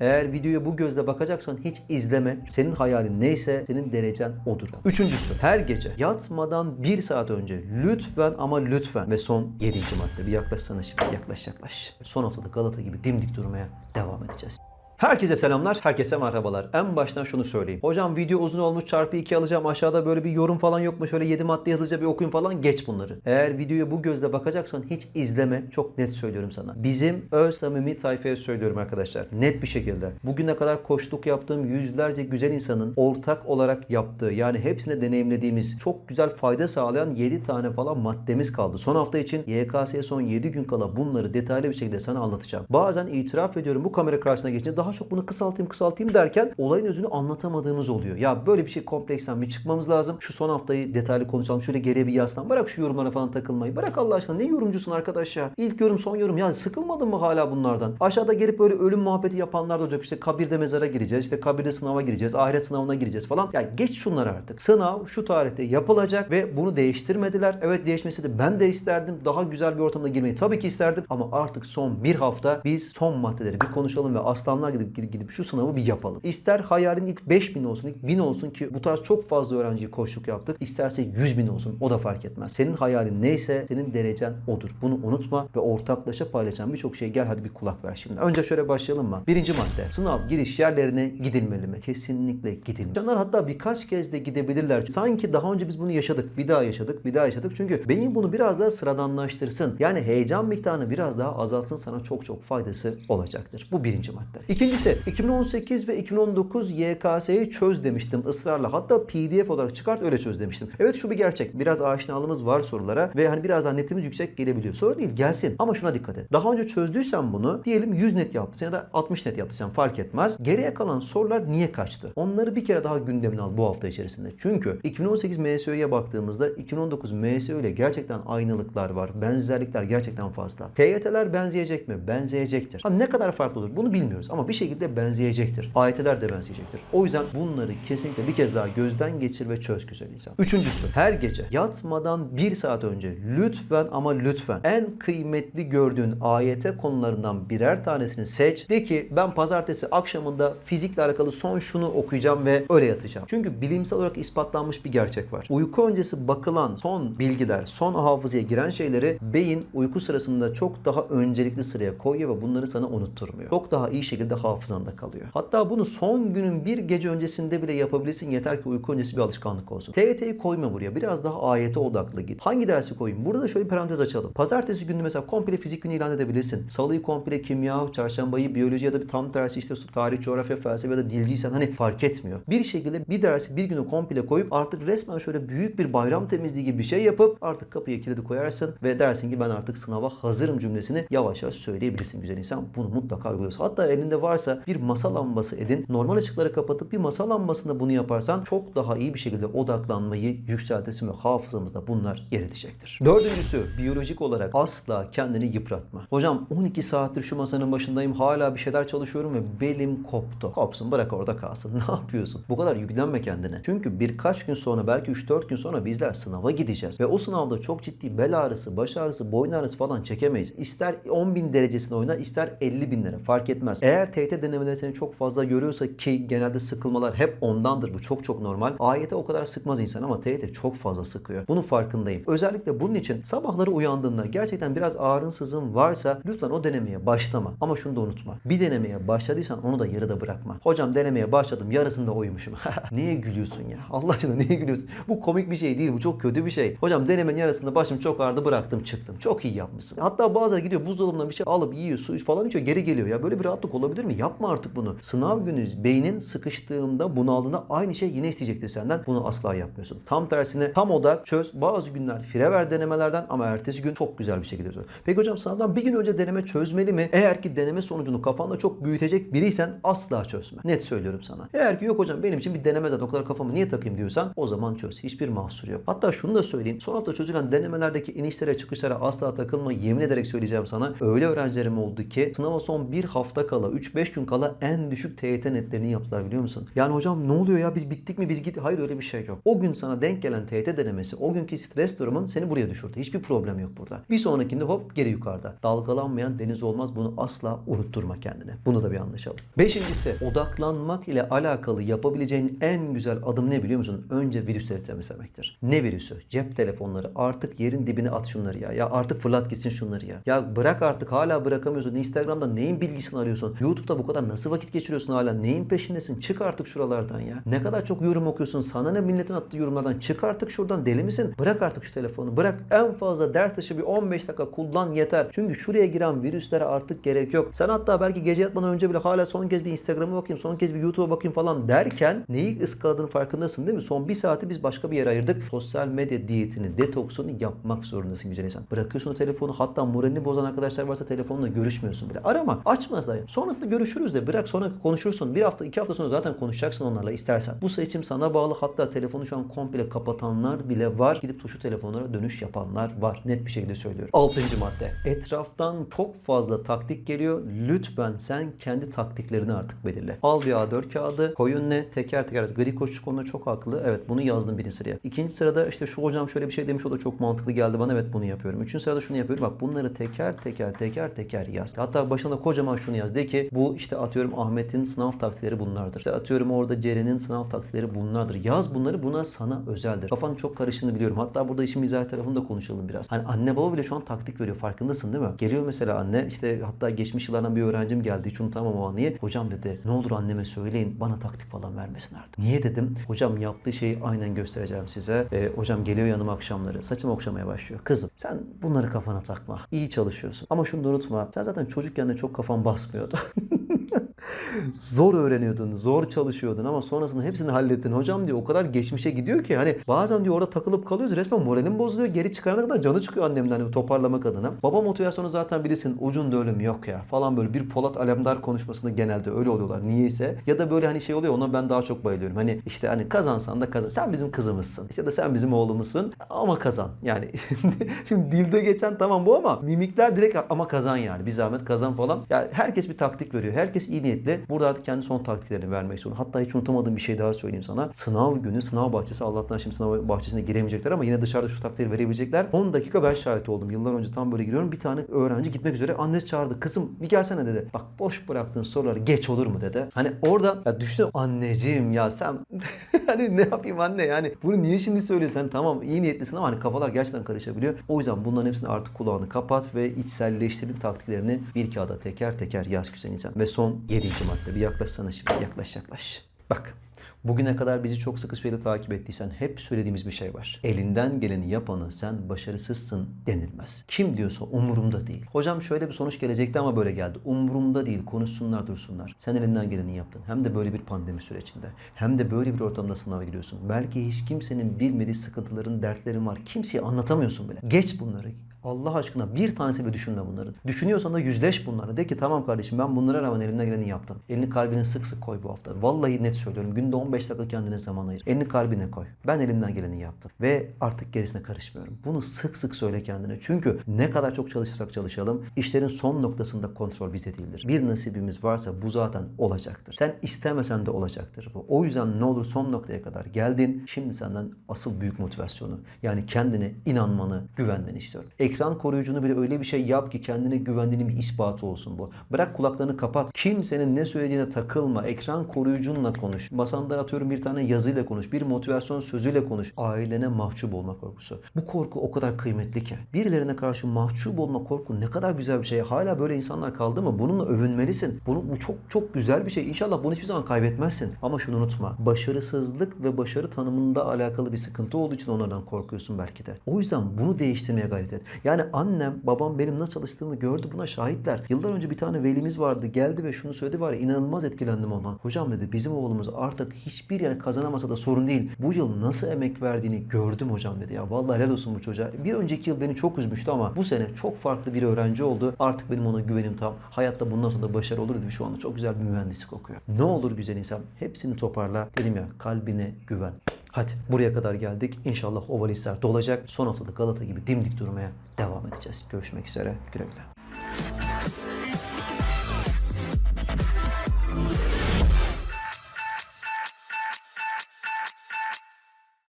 Eğer videoya bu gözle bakacaksan hiç izleme. Senin hayalin neyse senin derecen odur. Üçüncüsü her gece yatmadan bir saat önce lütfen ama lütfen ve son yedinci madde bir yaklaşsana şimdi yaklaş yaklaş. Son haftada Galata gibi dimdik durmaya devam edeceğiz. Herkese selamlar, herkese merhabalar. En baştan şunu söyleyeyim. Hocam video uzun olmuş çarpı 2 alacağım. Aşağıda böyle bir yorum falan yok mu? Şöyle 7 madde hızlıca bir okuyun falan. Geç bunları. Eğer videoya bu gözle bakacaksan hiç izleme. Çok net söylüyorum sana. Bizim öz samimi tayfaya söylüyorum arkadaşlar. Net bir şekilde. Bugüne kadar koçluk yaptığım yüzlerce güzel insanın ortak olarak yaptığı yani hepsine deneyimlediğimiz çok güzel fayda sağlayan 7 tane falan maddemiz kaldı. Son hafta için YKS'ye son 7 gün kala bunları detaylı bir şekilde sana anlatacağım. Bazen itiraf ediyorum bu kamera karşısına geçince daha çok bunu kısaltayım kısaltayım derken olayın özünü anlatamadığımız oluyor. Ya böyle bir şey kompleksten bir çıkmamız lazım. Şu son haftayı detaylı konuşalım. Şöyle geriye bir yaslan. Bırak şu yorumlara falan takılmayı. Bırak Allah aşkına ne yorumcusun arkadaş ya. İlk yorum son yorum. Ya sıkılmadın mı hala bunlardan? Aşağıda gelip böyle ölüm muhabbeti yapanlar da olacak. İşte kabirde mezara gireceğiz. işte kabirde sınava gireceğiz. Ahiret sınavına gireceğiz falan. Ya geç şunları artık. Sınav şu tarihte yapılacak ve bunu değiştirmediler. Evet değişmesi de ben de isterdim. Daha güzel bir ortamda girmeyi tabii ki isterdim. Ama artık son bir hafta biz son maddeleri bir konuşalım ve aslanlar gidip gidip, gidip şu sınavı bir yapalım. İster hayalin ilk 5000 olsun, ilk 1000 olsun ki bu tarz çok fazla öğrenciyi koşluk yaptık. İsterse 100 bin olsun o da fark etmez. Senin hayalin neyse senin derecen odur. Bunu unutma ve ortaklaşa paylaşan birçok şey gel hadi bir kulak ver şimdi. Önce şöyle başlayalım mı? Birinci madde. Sınav giriş yerlerine gidilmeli mi? Kesinlikle gidilmeli. İnsanlar hatta birkaç kez de gidebilirler. Sanki daha önce biz bunu yaşadık. Bir daha yaşadık. Bir daha yaşadık. Çünkü beyin bunu biraz daha sıradanlaştırsın. Yani heyecan miktarını biraz daha azaltsın sana çok çok faydası olacaktır. Bu birinci madde. İkincisi 2018 ve 2019 YKS'yi çöz demiştim ısrarla. Hatta PDF olarak çıkart öyle çöz demiştim. Evet şu bir gerçek. Biraz aşinalığımız var sorulara ve hani biraz daha netimiz yüksek gelebiliyor. Sorun değil gelsin ama şuna dikkat et. Daha önce çözdüysen bunu diyelim 100 net yaptın ya da 60 net yaptıysan fark etmez. Geriye kalan sorular niye kaçtı? Onları bir kere daha gündemine al bu hafta içerisinde. Çünkü 2018 MSÖ'ye baktığımızda 2019 MSÖ ile gerçekten aynılıklar var. Benzerlikler gerçekten fazla. TYT'ler benzeyecek mi? Benzeyecektir. Ha, ne kadar farklı olur bunu bilmiyoruz ama bir şekilde benzeyecektir. AYT'ler de benzeyecektir. O yüzden bunları kesinlikle bir kez daha gözden geçir ve çöz güzel insan. Üçüncüsü her gece yatmadan bir saat önce lütfen ama lütfen en kıymetli gördüğün AYT konularından birer tanesini seç. De ki ben pazartesi akşamında fizikle alakalı son şunu okuyacağım ve öyle yatacağım. Çünkü bilimsel olarak ispatlanmış bir gerçek var. Uyku öncesi bakılan son bilgiler, son hafızaya giren şeyleri beyin uyku sırasında çok daha öncelikli sıraya koyuyor ve bunları sana unutturmuyor. Çok daha iyi şekilde hafızanda kalıyor. Hatta bunu son günün bir gece öncesinde bile yapabilirsin yeter ki uyku öncesi bir alışkanlık olsun. TYT'yi koyma buraya. Biraz daha AYT odaklı git. Hangi dersi koyayım? Burada da şöyle bir parantez açalım. Pazartesi günü mesela komple fizik günü ilan edebilirsin. Salıyı komple kimya, çarşambayı biyoloji ya da bir tam tersi işte tarih, coğrafya, felsefe ya da dilciysen hani fark etmiyor. Bir şekilde bir dersi bir günü komple koyup artık resmen şöyle büyük bir bayram temizliği gibi bir şey yapıp artık kapıya kilidi koyarsın ve dersin ki ben artık sınava hazırım cümlesini yavaş yavaş söyleyebilirsin güzel insan. Bunu mutlaka uyguluyorsun. Hatta elinde varsa bir masa lambası edin. Normal ışıkları kapatıp bir masa lambasında bunu yaparsan çok daha iyi bir şekilde odaklanmayı yükseltirsin ve hafızamızda bunlar yer edecektir. Dördüncüsü biyolojik olarak asla kendini yıpratma. Hocam 12 saattir şu masanın başındayım hala bir şeyler çalışıyorum ve belim koptu. Kopsun bırak orada kalsın. Ne yapıyorsun? Bu kadar yüklenme kendine. Çünkü birkaç gün sonra belki 3-4 gün sonra bizler sınava gideceğiz. Ve o sınavda çok ciddi bel ağrısı, baş ağrısı, boyun ağrısı falan çekemeyiz. İster 10 bin derecesine oyna ister 50 bin lira fark etmez. Eğer TYT denemeleri seni çok fazla görüyorsa ki genelde sıkılmalar hep ondandır. Bu çok çok normal. AYT o kadar sıkmaz insan ama TYT çok fazla sıkıyor. Bunun farkındayım. Özellikle bunun için sabahları uyandığında gerçekten biraz ağrın sızın varsa lütfen o denemeye başlama. Ama şunu da unutma. Bir denemeye başladıysan onu da yarıda bırakma. Hocam denemeye başladım yarısında uyumuşum. niye gülüyorsun ya? Allah aşkına niye gülüyorsun? Bu komik bir şey değil. Bu çok kötü bir şey. Hocam denemenin yarısında başım çok ağrıdı bıraktım çıktım. Çok iyi yapmışsın. Hatta bazıları gidiyor buzdolabından bir şey alıp yiyor su falan içiyor geri geliyor ya. Böyle bir rahatlık olabilir mi? Yapma artık bunu. Sınav günü beynin sıkıştığında bunaldığında aynı şey yine isteyecektir senden. Bunu asla yapmıyorsun. Tam tersine tam odak çöz. Bazı günler fire ver denemelerden ama ertesi gün çok güzel bir şekilde çöz. Peki hocam sınavdan bir gün önce deneme çözmeli mi? Eğer ki deneme sonucunu kafanda çok büyütecek biriysen asla çözme. Net söylüyorum sana. Eğer ki yok hocam benim için bir deneme zaten o kadar kafamı niye takayım diyorsan o zaman çöz. Hiçbir mahsur yok. Hatta şunu da söyleyeyim. Son hafta çözülen denemelerdeki inişlere çıkışlara asla takılma. Yemin ederek söyleyeceğim sana. Öyle öğrencilerim oldu ki sınava son bir hafta kala 3-5 45 gün kala en düşük TYT netlerini yaptılar biliyor musun? Yani hocam ne oluyor ya biz bittik mi biz git Hayır öyle bir şey yok. O gün sana denk gelen TYT denemesi, o günkü stres durumun seni buraya düşürdü. Hiçbir problem yok burada. Bir sonrakinde hop geri yukarıda. Dalgalanmayan deniz olmaz. Bunu asla unutturma kendine. Bunu da bir anlaşalım. Beşincisi odaklanmak ile alakalı yapabileceğin en güzel adım ne biliyor musun? Önce virüsleri temizlemektir. Ne virüsü? Cep telefonları. Artık yerin dibine at şunları ya. Ya artık fırlat gitsin şunları ya. Ya bırak artık hala bırakamıyorsun. Instagram'da neyin bilgisini arıyorsun? YouTube'da bu kadar nasıl vakit geçiriyorsun hala? Neyin peşindesin? Çık artık şuralardan ya. Ne kadar çok yorum okuyorsun. Sana ne milletin attığı yorumlardan. Çık artık şuradan. Deli misin? Bırak artık şu telefonu. Bırak. En fazla ders dışı bir 15 dakika kullan yeter. Çünkü şuraya giren virüslere artık gerek yok. Sen hatta belki gece yatmadan önce bile hala son kez bir Instagram'a bakayım, son kez bir YouTube'a bakayım falan derken neyi ıskaladığını farkındasın değil mi? Son bir saati biz başka bir yere ayırdık. Sosyal medya diyetini, detoksunu yapmak zorundasın güzel insan. Bırakıyorsun o telefonu. Hatta moralini bozan arkadaşlar varsa telefonla görüşmüyorsun bile. Arama. Açma da. Sonrasında görüşürüz de. Bırak sonra konuşursun. Bir hafta, iki hafta sonra zaten konuşacaksın onlarla istersen. Bu seçim sana bağlı. Hatta telefonu şu an komple kapatanlar bile var. Gidip tuşlu telefonlara dönüş yapanlar var. Net bir şekilde söylüyorum. Altıncı madde. Etraftan çok fazla taktik geliyor. Lütfen sen kendi taktiklerini artık belirle. Al bir A4 kağıdı, koy önüne teker teker. Gri koçluk konuda çok haklı. Evet bunu yazdım birinci sıraya. İkinci sırada işte şu hocam şöyle bir şey demiş o da çok mantıklı geldi bana. Evet bunu yapıyorum. Üçüncü sırada şunu yapıyorum. Bak bunları teker teker teker teker yaz. Hatta başına kocaman şunu yaz. De ki bu işte atıyorum Ahmet'in sınav taktikleri bunlardır. İşte atıyorum orada Ceren'in sınav taktikleri bunlardır. Yaz bunları buna sana özeldir. Kafan çok karıştığını biliyorum. Hatta burada işin mizah tarafını da konuşalım biraz. Hani anne baba bile şu an taktik veriyor. Farkındasın değil mi? Geliyor mesela anne işte hatta geçmiş yıllardan bir öğrencim geldi. Hiç unutamam o anıyı. Hocam dedi ne olur anneme söyleyin bana taktik falan vermesin artık. Niye dedim? Hocam yaptığı şeyi aynen göstereceğim size. Ee, hocam geliyor yanıma akşamları. Saçımı okşamaya başlıyor. Kızım sen bunları kafana takma. İyi çalışıyorsun. Ama şunu da unutma. Sen zaten çocukken de çok kafan basmıyordu. zor öğreniyordun, zor çalışıyordun ama sonrasında hepsini hallettin. Hocam diyor o kadar geçmişe gidiyor ki hani bazen diyor orada takılıp kalıyoruz. Resmen moralim bozuluyor. Geri çıkarana kadar canı çıkıyor annemden hani toparlamak adına. Baba motivasyonu zaten bilirsin ucunda ölüm yok ya falan böyle bir Polat Alemdar konuşmasında genelde öyle oluyorlar niyeyse. Ya da böyle hani şey oluyor ona ben daha çok bayılıyorum. Hani işte hani kazansan da kazan. Sen bizim kızımızsın. İşte de sen bizim oğlumuzsun ama kazan. Yani şimdi dilde geçen tamam bu ama mimikler direkt ama kazan yani. Bir zahmet kazan falan. Yani herkes bir taktik veriyor. Herkes iyi niyetli. Burada artık kendi son taktiklerini vermek zorunda. Hatta hiç unutamadığım bir şey daha söyleyeyim sana. Sınav günü, sınav bahçesi. Allah'tan şimdi sınav bahçesine giremeyecekler ama yine dışarıda şu taktikleri verebilecekler. 10 dakika ben şahit oldum. Yıllar önce tam böyle giriyorum. Bir tane öğrenci gitmek üzere. Annesi çağırdı. Kızım bir gelsene dedi. Bak boş bıraktığın soruları geç olur mu dedi. Hani orada ya düşünsene anneciğim ya sen hani ne yapayım anne yani bunu niye şimdi söylüyorsun? Hani tamam iyi niyetlisin ama hani kafalar gerçekten karışabiliyor. O yüzden bunların hepsini artık kulağını kapat ve içselleştirin taktiklerini bir kağıda teker teker yaz güzel insan. Ve son yedinci madde. Bir yaklaşsana şimdi. Yaklaş yaklaş. Bak Bugüne kadar bizi çok sıkı süreli takip ettiysen hep söylediğimiz bir şey var. Elinden geleni yapanı sen başarısızsın denilmez. Kim diyorsa umurumda değil. Hocam şöyle bir sonuç gelecekti ama böyle geldi. Umurumda değil konuşsunlar dursunlar. Sen elinden geleni yaptın. Hem de böyle bir pandemi sürecinde. Hem de böyle bir ortamda sınava giriyorsun. Belki hiç kimsenin bilmediği sıkıntıların, dertlerin var. Kimseye anlatamıyorsun bile. Geç bunları. Allah aşkına bir tanesi bile düşünme bunların. Düşünüyorsan da yüzleş bunları. De ki tamam kardeşim ben bunlara rağmen elimden geleni yaptım. Elini kalbine sık sık koy bu hafta. Vallahi net söylüyorum. Günde 15 dakika kendine zaman ayır. Elini kalbine koy. Ben elimden geleni yaptım. Ve artık gerisine karışmıyorum. Bunu sık sık söyle kendine. Çünkü ne kadar çok çalışırsak çalışalım işlerin son noktasında kontrol bize değildir. Bir nasibimiz varsa bu zaten olacaktır. Sen istemesen de olacaktır bu. O yüzden ne olur son noktaya kadar geldin. Şimdi senden asıl büyük motivasyonu yani kendine inanmanı, güvenmeni istiyorum. Ekran koruyucunu bile öyle bir şey yap ki kendine güvendiğinin bir ispatı olsun bu. Bırak kulaklarını kapat. Kimsenin ne söylediğine takılma. Ekran koruyucunla konuş. Masanda atıyorum bir tane yazıyla konuş. Bir motivasyon sözüyle konuş. Ailene mahcup olma korkusu. Bu korku o kadar kıymetli ki. Birilerine karşı mahcup olma korku ne kadar güzel bir şey. Hala böyle insanlar kaldı mı? Bununla övünmelisin. Bunu, bu çok çok güzel bir şey. İnşallah bunu hiçbir zaman kaybetmezsin. Ama şunu unutma. Başarısızlık ve başarı tanımında alakalı bir sıkıntı olduğu için onlardan korkuyorsun belki de. O yüzden bunu değiştirmeye gayret et. Yani annem, babam benim nasıl çalıştığımı gördü. Buna şahitler. Yıllar önce bir tane velimiz vardı. Geldi ve şunu söyledi var ya inanılmaz etkilendim ondan. Hocam dedi bizim oğlumuz artık hiçbir yer kazanamasa da sorun değil. Bu yıl nasıl emek verdiğini gördüm hocam dedi ya. Vallahi helal olsun bu çocuğa. Bir önceki yıl beni çok üzmüştü ama bu sene çok farklı bir öğrenci oldu. Artık benim ona güvenim tam. Hayatta bundan sonra da başarı olur dedi. Şu anda çok güzel bir mühendislik okuyor. Ne olur güzel insan hepsini toparla. Dedim ya kalbine güven. Hadi buraya kadar geldik. İnşallah oval hisler dolacak. Son haftada Galata gibi dimdik durmaya devam edeceğiz. Görüşmek üzere. Güle güle.